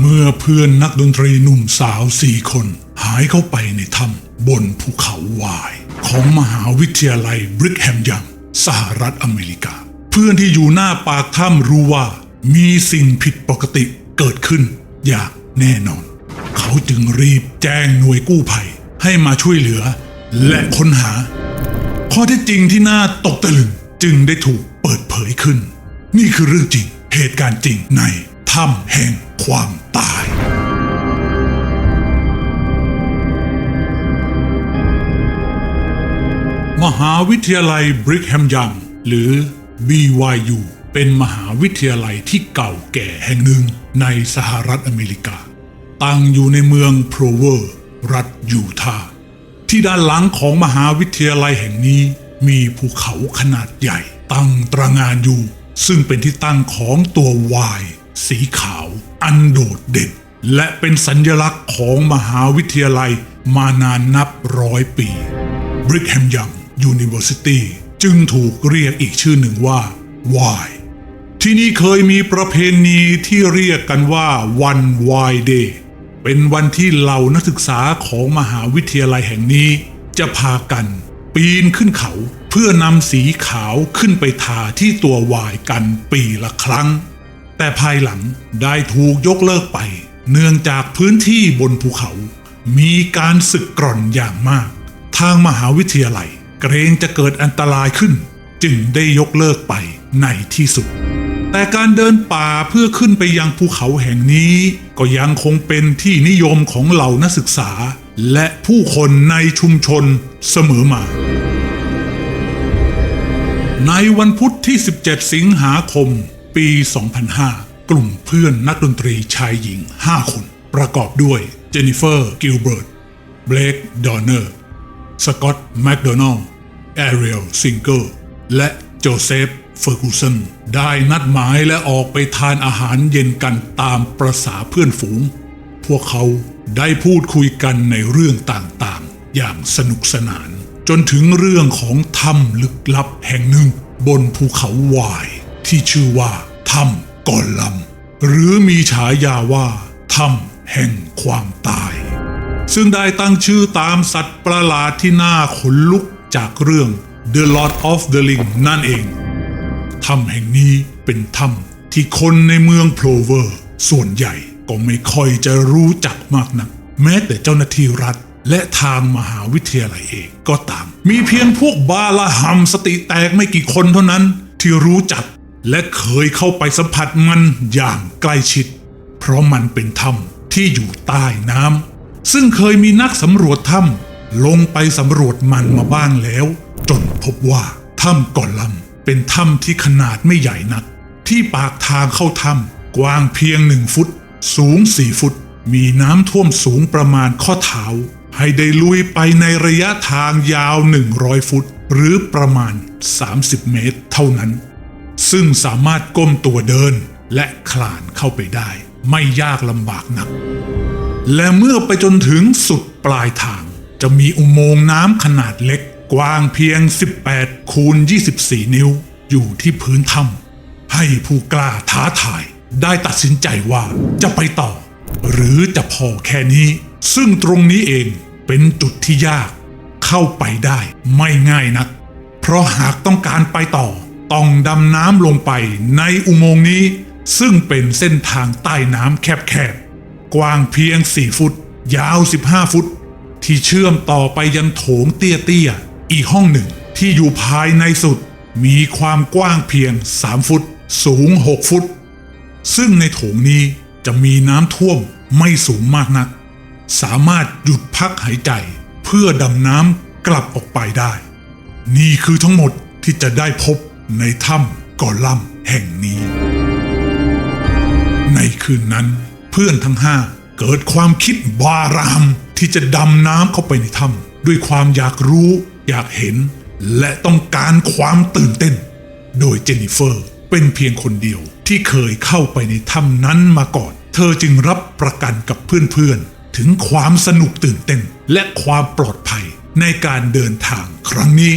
เมื่อเพื่อนนักดนตรีหนุ่มสาวสี่คน หายเข้าไปในถ้ำบนภูเขาวาย ของมหาวิทยาลัยบริกแฮมยังสหรัฐอเมริกา เพื่อนที่อยู่หน้าปากถ้ำรู้ว่า มีสิ่งผิดปกติเกิดขึ้นอย่างแน่นอน เขาจึงรีบแจ้งหน่วยกู้ภัยให้มาช่วยเหลือ และค้นหา ข้อเท็จจริงที่น่าตกตะลึงจึงได้ถูกเปิดเผยขึ้น นี่คือเรื่องจริงเหตุการณ์จริงใน ถ้ำแห่งความตาย มหาวิทยาลัยบริกแฮมยัง หรือ BYU เป็นมหาวิทยาลัยที่เก่าแก่แห่งหนึ่งในสหรัฐอเมริกา ตั้งอยู่ในเมืองโพรเวอร์ รัฐยูทาห์ที่ด้านหลังของมหาวิทยาลัยแห่งนี้มีภูเขาขนาดใหญ่ ตั้งตระหงานอยู่ ซึ่งเป็นที่ตั้งของตัววาย สีขาว อันโดดเด่น และเป็นสัญลักษณ์ของมหาวิทยาลัยมานานนับร้อยปี Brigham Young University จึงถูกเรียกอีกชื่อหนึ่งว่า Y ที่นี่เคยมีประเพณีที่เรียกกันว่าวัน Y Day เป็นวันที่เหล่านักศึกษาของมหาวิทยาลัยแห่งนี้ จะพากัน ปีนขึ้นเขาเพื่อนำสีขาวขึ้นไปทาที่ตัววายกันปีละครั้ง แต่ภายหลังได้ถูกยกเลิกไป เนื่องจากพื้นที่บนภูเขา มีการสึกกร่อนอย่างมาก ทางมหาวิทยาลัย เกรงจะเกิดอันตรายขึ้น จึงได้ยกเลิกไปในที่สุด แต่การเดินป่าเพื่อขึ้นไปยังภูเขาแห่งนี้ ก็ยังคงเป็นที่นิยมของเหล่านักศึกษา และผู้คนในชุมชนเสมอมาในวันพุธที่ 17 สิงหาคม ปี 2005 กลุ่มเพื่อนนักดนตรีชายหญิง 5 คน ประกอบด้วยเจนนิเฟอร์ กิลเบิร์ต เบลกดอนเนอร์ สกอตต์ แมคโดนัลล์แอเรียล ซิงเกิล และโจเซฟ เฟอร์กูสัน ได้นัดหมายและออกไปทานอาหารเย็นกันตามประษาเพื่อนฝูง พวกเขาได้พูดคุยกันในเรื่องต่างๆ อย่างสนุกสนาน จนถึงเรื่องของถ้ำลึกลับแห่งหนึ่งบนภูเขาวายที่ชื่อว่า ถ้ำก่อนลัมหรือมีฉายาว่าถ้ำแห่งความตาย ซึ่งได้ตั้งชื่อตามสัตว์ประหลาดที่น่าขนลุกจากเรื่อง The Lord of the Ring นั่นเอง ถ้ำแห่งนี้เป็นถ้ำที่คนในเมืองโพลเวอร์ ส่วนใหญ่ก็ไม่ค่อยจะรู้จักมากนัก แม้แต่เจ้าหน้าที่รัฐและทางมหาวิทยาลัยเองก็ตาม มีเพียงพวกบาลาหัมสติแตกไม่กี่คนเท่านั้น ที่รู้จัก และเคยเข้าไปสัมผัสมันอย่างใกล้ชิด เพราะมันเป็นถ้ำที่อยู่ใต้น้ำซึ่งเคยมีนักสำรวจถ้ำลงไปสำรวจมันมาบ้างแล้ว จนพบว่าถ้ำก่อนลำเป็นถ้ำที่ขนาดไม่ใหญ่นัก ที่ปากทางเข้าถ้ำกว้างเพียงหนึ่งฟุต สูงสี่ฟุต มีน้ำท่วมสูงประมาณข้อเท้า ให้ได้ลุยไปในระยะทางยาว 100 ฟุต หรือประมาณ 30 เมตร เท่านั้น ซึ่งสามารถก้มตัวเดินและคลานเข้าไปได้ ไม่ยากลำบากนัก และเมื่อไปจนถึงสุดปลายทาง จะมีอุโมงค์น้ำขนาดเล็ก กว้างเพียง 18 คูณ 24 นิ้ว อยู่ที่พื้นถ้ำให้ผู้กล้าท้าทาย ได้ตัดสินใจว่าจะไปต่อ หรือจะพอแค่นี้ ซึ่งตรงนี้เองเป็นจุดที่ยาก เข้าไปได้ไม่ง่ายนัก เพราะหากต้องการไปต่อ ต้องดำน้ำลงไปในอุโมงค์นี้ ซึ่งเป็นเส้นทางใต้น้ำแคบๆ กว้างเพียง 4 ฟุต ยาว 15 ฟุต ที่เชื่อมต่อไปยังโถงเตี้ยๆ อีกห้องหนึ่งที่อยู่ภายในสุด มีความกว้างเพียง 3 ฟุต สูง 6 ฟุต ซึ่งในโถงนี้จะมีน้ำท่วมไม่สูงมากนัก สามารถหยุดพักหายใจเพื่อดำน้ำกลับออกไปได้ นี่คือทั้งหมดที่จะได้พบ ในถ้ำกอลัมแห่งนี้ ในคืนนั้นเพื่อนทั้งห้าเกิดความคิดบารามที่จะดำน้ำเข้าไปในถ้ำด้วยความอยากรู้อยากเห็น และต้องการความตื่นเต้น โดยเจนนิเฟอร์เป็นเพียงคนเดียวที่เคยเข้าไปในถ้ำนั้นมาก่อน เธอจึงรับประกันกับเพื่อนๆ ถึงความสนุกตื่นเต้น และความปลอดภัยในการเดินทางครั้งนี้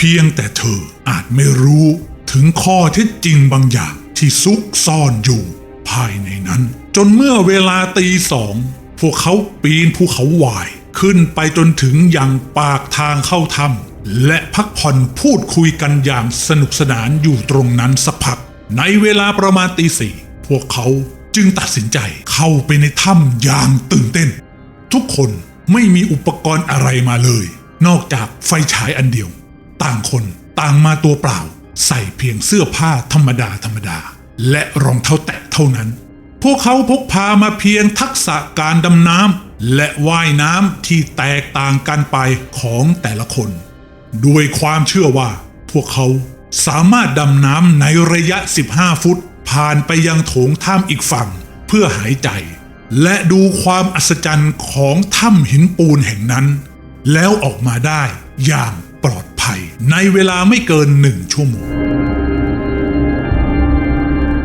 เพียงแต่เธออาจไม่รู้ถึงข้อเท็จจริงบางอย่างที่ซุกซ่อนอยู่ภภายในนั้น จนเมื่อเวลาตีสอง พวกเขาปีนภูเขาวาย ขึ้นไปจนถึงยังปากทางเข้าถ้ำและพักผ่อนพูดคุยกันอย่างสนุกสนานอยู่ตรงนั้นสักพัก ในเวลาประมาณตีสี่พวกเขาจึงตัดสินใจเข้าไปในถ้ำอย่างตื่นเต้น ทุกคนไม่มีอุปกรณ์อะไรมาเลย นอกจากไฟฉายอันเดียว ต่างคนต่างมาตัวเปล่า ใส่เพียงเสื้อผ้าธรรมดาธรรมดา และรองเท้าแตะเท่านั้น พวกเขาพกพามาเพียงทักษะการดำน้ำและว่ายน้ำที่แตกต่างกันไปของแต่ละคน ด้วยความเชื่อว่า พวกเขาสามารถดำน้ำในระยะ 15 ฟุต ผ่านไปยังโถงถ้ำอีกฝั่งเพื่อหายใจ และดูความอัศจรรย์ของถ้ำหินปูนแห่งนั้น แล้วออกมาได้อย่างปลอด ภัย ในเวลาไม่เกินหนึ่งชั่วโมง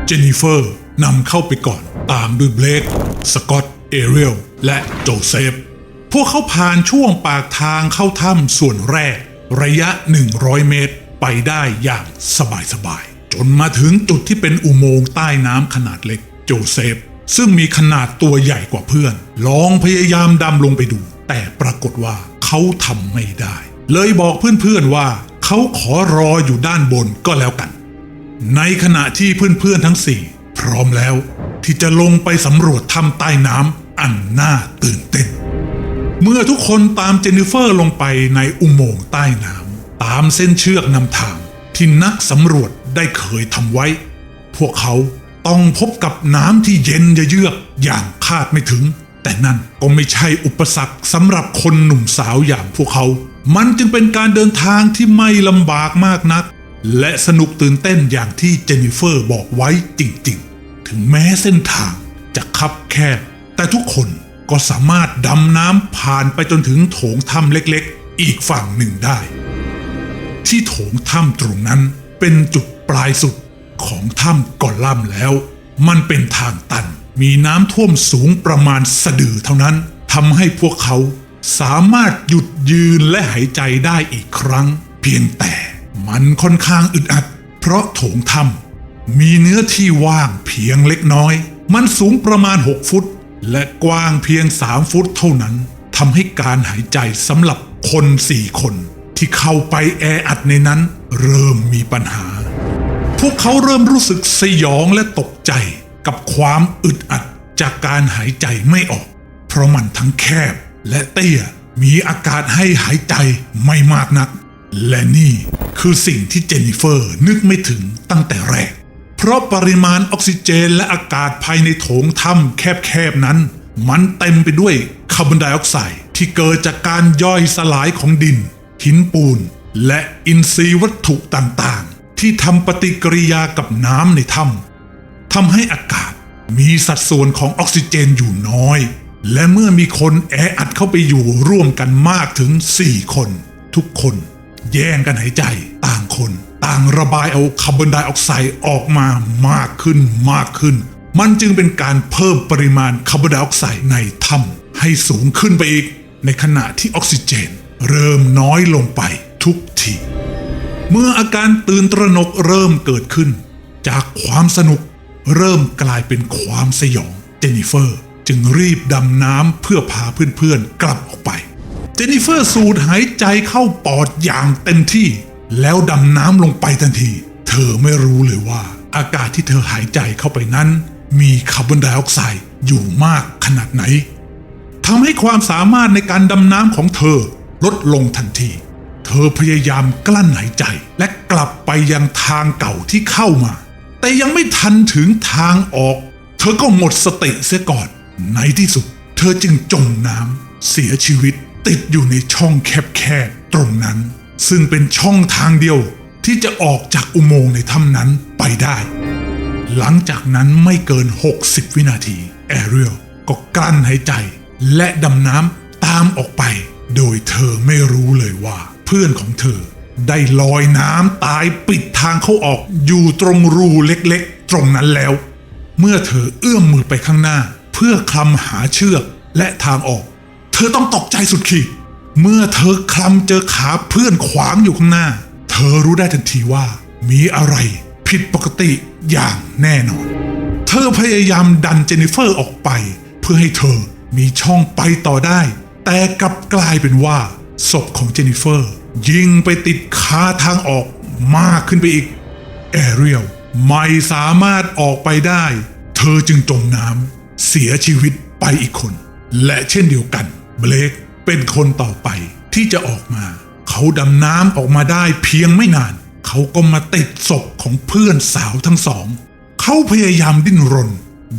เจนนิเฟอร์นำเข้าไปก่อน ตามด้วยเบลกสกอต เอเรียล และโจเซฟ พวกเขาผ่านช่วงปากทางเข้าถ้ำส่วนแรก ระยะ 100 เมตรไปได้อย่างสบายๆ จนมาถึงจุดที่เป็นอุโมงค์ใต้น้ำขนาดเล็ก โจเซฟ ซึ่งมีขนาดตัวใหญ่กว่าเพื่อน ลองพยายามดำลงไปดู แต่ปรากฏว่าเขาทำไม่ได้ เลยบอกเพื่อนๆว่าเขาขอรออยู่ด้านบนก็แล้วกัน ในขณะที่เพื่อนๆทั้งสี่พร้อมแล้ว ที่จะลงไปสำรวจถ้ำใต้น้ำอันน่าตื่นเต้น เมื่อทุกคนตามเจนนิเฟอร์ลงไปในอุโมงค์ใต้น้ำตามเส้นเชือกนำทางที่นักสำรวจได้เคยทำไว้ พวกเขาต้องพบกับน้ำที่เย็นเยือกอย่างคาดไม่ถึง แต่นั่นก็ไม่ใช่อุปสรรคสำหรับคนหนุ่มสาวอย่างพวกเขา มันจึงเป็นการเดินทางที่ไม่ลำบากมากนัก และสนุกตื่นเต้นอย่างที่เจนนิเฟอร์บอกไว้จริงๆ ถึงแม้เส้นทางจะคับแคบ แต่ทุกคนก็สามารถดำน้ำผ่านไปจนถึงโถงถ้ำเล็กๆ อีกฝั่งหนึ่งได้ ที่โถงถ้ำตรงนั้นเป็นจุดปลายสุดของถ้ำก่อนล่ำแล้ว มันเป็นทางตัน มีน้ำท่วมสูงประมาณสะดือเท่านั้นทำให้พวกเขาสามารถหยุดยืนและหายใจได้อีกครั้ง เพียงแต่มันค่อนข้างอึดอัด เพราะโถงถ้ำมีเนื้อที่ว่างเพียงเล็กน้อย มันสูงประมาณ 6 ฟุต และกว้างเพียง 3 ฟุตเท่านั้นทำให้การหายใจสำหรับคนสี่คน ที่เข้าไปแออัดในนั้น เริ่มมีปัญหา พวกเขาเริ่มรู้สึกสยองและตกใจ กับความอึดอัดจากการหายใจไม่ออก เพราะมันทั้งแคบและเตี้ยมีอากาศให้หายใจไม่มากนัก และนี่คือสิ่งที่เจนนิเฟอร์นึกไม่ถึงตั้งแต่แรก เพราะปริมาณออกซิเจนและอากาศภายในโถงถ้ำแคบๆนั้น มันเต็มไปด้วยคาร์บอนไดออกไซด์ที่เกิดจากการย่อยสลายของดิน หินปูน และอินทรีย์วัตถุต่างๆ ที่ทำปฏิกิริยากับน้ำในถ้ำ ทำให้อากาศมีสัดส่วนของออกซิเจนอยู่น้อย และเมื่อมีคนแออัดเข้าไปอยู่ร่วมกันมากถึง 4 คน ทุกคน แย่งกันหายใจ ต่างคน ต่างระบายเอาคาร์บอนไดออกไซด์ออกมามากขึ้นมากขึ้น มันจึงเป็นการเพิ่มปริมาณคาร์บอนไดออกไซด์ในถ้ำให้สูงขึ้นไปอีก ในขณะที่ออกซิเจน เริ่มน้อยลงไปทุกทีเมื่ออาการตื่นตระหนกเริ่มเกิดขึ้น จากความสนุก เริ่มกลายเป็นความสยองเจนนิเฟอร์ จึงรีบดำน้ำเพื่อพาเพื่อนๆกลับออกไป เจนนิเฟอร์สูดหายใจเข้าปอดอย่างเต็มที่ แล้วดำน้ำลงไปทันที เธอไม่รู้เลยว่า อากาศที่เธอหายใจเข้าไปนั้น มีคาร์บอนไดออกไซด์อยู่มากขนาดไหนทำให้ความสามารถในการดำน้ำของเธอลดลงทันที เธอพยายามกลั้นหายใจและกลับไปยังทางเก่าที่เข้ามา แต่ยังไม่ทันถึงทางออก เธอก็หมดสติเสียก่อน ในที่สุด เธอจึงจมน้ำเสียชีวิตติดอยู่ในช่องแคบๆตรงนั้น ซึ่งเป็นช่องทางเดียวที่จะออกจากอุโมงค์ในถ้ำนั้นไปได้ หลังจากนั้นไม่เกิน 60 วินาที แอเรียลก็กลั้นหายใจ และดำน้ำตามออกไป โดยเธอไม่รู้เลยว่า เพื่อนของเธอ ได้ลอยน้ำตายปิดทางเข้าออกอยู่ตรงรูเล็กๆ ตรงนั้นแล้ว เมื่อเธอเอื้อมมือไปข้างหน้า เพื่อคลำหาเชือกและทางออก เธอต้องตกใจสุดขีดเมื่อเธอคลำเจอขาเพื่อนขวางอยู่ข้างหน้า เธอรู้ได้ทันทีว่ามีอะไรผิดปกติอย่างแน่นอน เธอพยายามดันเจนนิเฟอร์ออกไป เพื่อให้เธอมีช่องไปต่อได้ แต่กลับกลายเป็นว่าศพของเจนนิเฟอร์ ยิงไปติดคาทางออกมากขึ้นไปอีก แอเรียลไม่สามารถออกไปได้ เธอจึงจมน้ำเสียชีวิตไปอีกคน และเช่นเดียวกันเบลกเป็นคนต่อไปที่จะออกมา เขาดำน้ำออกมาได้เพียงไม่นาน เขาก็มาติดศพของเพื่อนสาวทั้งสอง เขาพยายามดิ้นรน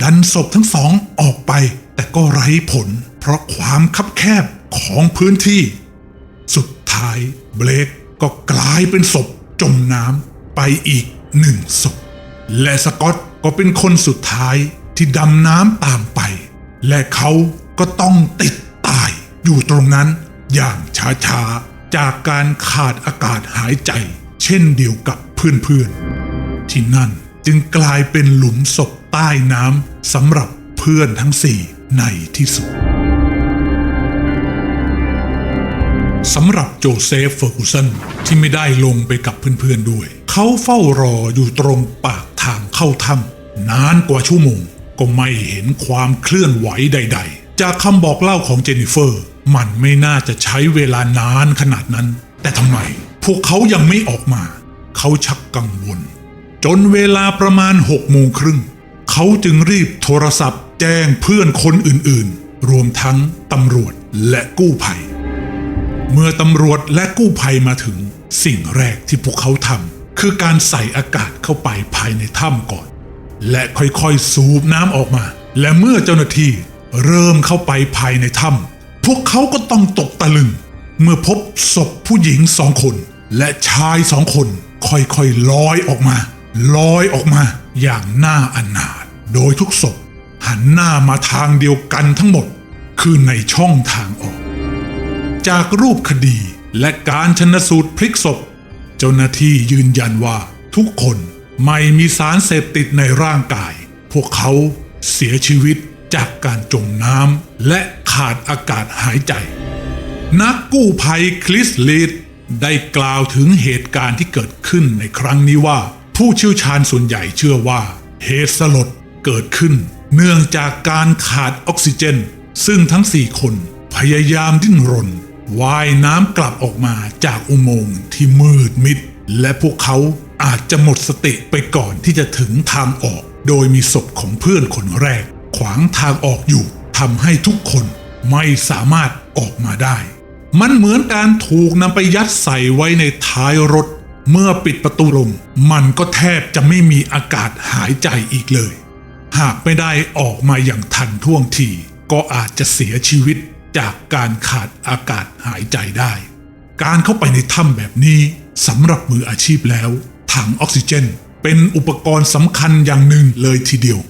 ดันศพทั้งสองออกไป แต่ก็ไร้ผล เพราะความคับแคบของพื้นที่ สุด ท้ายเบลกก็กลายเป็นศพจมน้ำไปอีกหนึ่งศพ และสกอตก็เป็นคนสุดท้ายที่ดำน้ำตามไป และเขาก็ต้องติดตายอยู่ตรงนั้นอย่างช้าๆ จากการขาดอากาศหายใจ เช่นเดียวกับเพื่อนๆ ที่นั่นจึงกลายเป็นหลุมศพใต้น้ำสำหรับเพื่อนทั้งสี่ในที่สุด สำหรับโจเซฟเฟอร์กูสันที่ไม่ได้ลงไปกับเพื่อนๆด้วย เขาเฝ้ารออยู่ตรงปากทางเข้าถ้ำนานกว่าชั่วโมง ก็ไม่เห็นความเคลื่อนไหวใด ๆ จากคำบอกเล่าของเจนนิเฟอร์ มันไม่น่าจะใช้เวลานานขนาดนั้น แต่ทำไม พวกเขายังไม่ออกมา เขาชักกังวล จนเวลาประมาณหกโมงครึ่งเขาจึงรีบโทรศัพท์แจ้งเพื่อนคนอื่นๆ รวมทั้งตำรวจและกู้ภัย เมื่อตำรวจและกู้ภัยมาถึง สิ่งแรกที่พวกเขาทำคือการใส่อากาศเข้าไปภายในถ้ำก่อน และค่อยๆสูบน้ำออกมา และเมื่อเจ้าหน้าที่เริ่มเข้าไปภายในถ้ำพวกเขาก็ต้องตกตะลึง เมื่อพบศพผู้หญิงสองคน และชายสองคน ค่อยๆลอยออกมาลอยออกมาอย่างน่าอนาถโดยทุกศพหันหน้ามาทางเดียวกันทั้งหมด คือในช่องทางออก จากรูปคดี และการชนสูตรพลิกศพ เจ้าหน้าที่ยืนยันว่าทุกคนไม่มีสารเสพติดในร่างกาย พวกเขาเสียชีวิตจากการจมน้ำและขาดอากาศหายใจ นักกู้ภัยคริสลีดได้กล่าวถึงเหตุการณ์ที่เกิดขึ้นในครั้งนี้ว่า ผู้เชี่ยวชาญส่วนใหญ่เชื่อว่า เหตุสลดเกิดขึ้น เนื่องจากการขาดออกซิเจน ซึ่งทั้งสี่คนพยายามดิ้นรน ว่ายน้ำกลับออกมาจากอุโมงค์ที่มืดมิด และพวกเขาอาจจะหมดสติไปก่อนที่จะถึงทางออก โดยมีศพของเพื่อนคนแรก ขวางทางออกอยู่ทำให้ทุกคนไม่สามารถออกมาได้ มันเหมือนการถูกนำไปยัดใส่ไว้ในท้ายรถ เมื่อปิดประตูลง มันก็แทบจะไม่มีอากาศหายใจอีกเลย หากไม่ได้ออกมาอย่างทันท่วงทีก็อาจจะเสียชีวิต จากการขาดอากาศหายใจได้ การเข้าไปในถ้ำแบบนี้สำหรับมืออาชีพแล้ว ถังออกซิเจน เป็นอุปกรณ์สำคัญอย่างหนึ่งเลยทีเดียว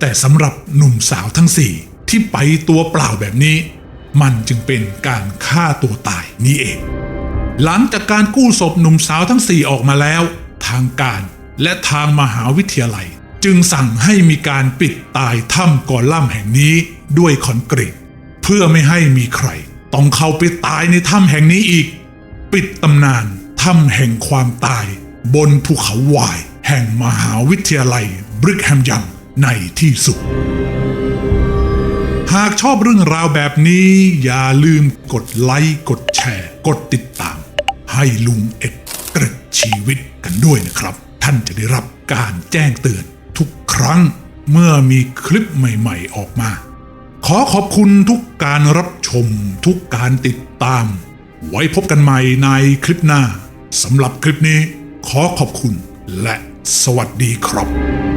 แต่สำหรับหนุ่มสาวทั้งสี่ที่ไปตัวเปล่าแบบนี้ มันจึงเป็นการฆ่าตัวตายนี่เอง หลังจากการกู้ศพหนุ่มสาวทั้งสี่ออกมาแล้ว ทางการและทางมหาวิทยาลัย จึงสั่งให้มีการปิดตายถ้ำกอลัมน์แห่งนี้ด้วยคอนกรีต พื่อไม่ให้มีใคร ต้องเข้าไปตายในถ้ำแห่งนี้อีก ปิดตำนานถ้ำแห่งความตาย บนภูเขาวาย แห่งมหาวิทยาลัยบริกแฮมยังในที่สุด หากชอบเรื่องราวแบบนี้ อย่าลืมกดไลค์กดแชร์ กดติดตาม ให้ลุงเอ็ดกร็ดชีวิตกันด้วยนะครับ ท่านจะได้รับการแจ้งเตือนทุกครั้งเมื่อมีคลิปใหม่ ๆ ออกมา ขอขอบคุณทุกการรับชมทุกการติดตาม ไว้พบกันใหม่ในคลิปหน้าสำหรับคลิปนี้ขอขอบคุณและสวัสดีครับ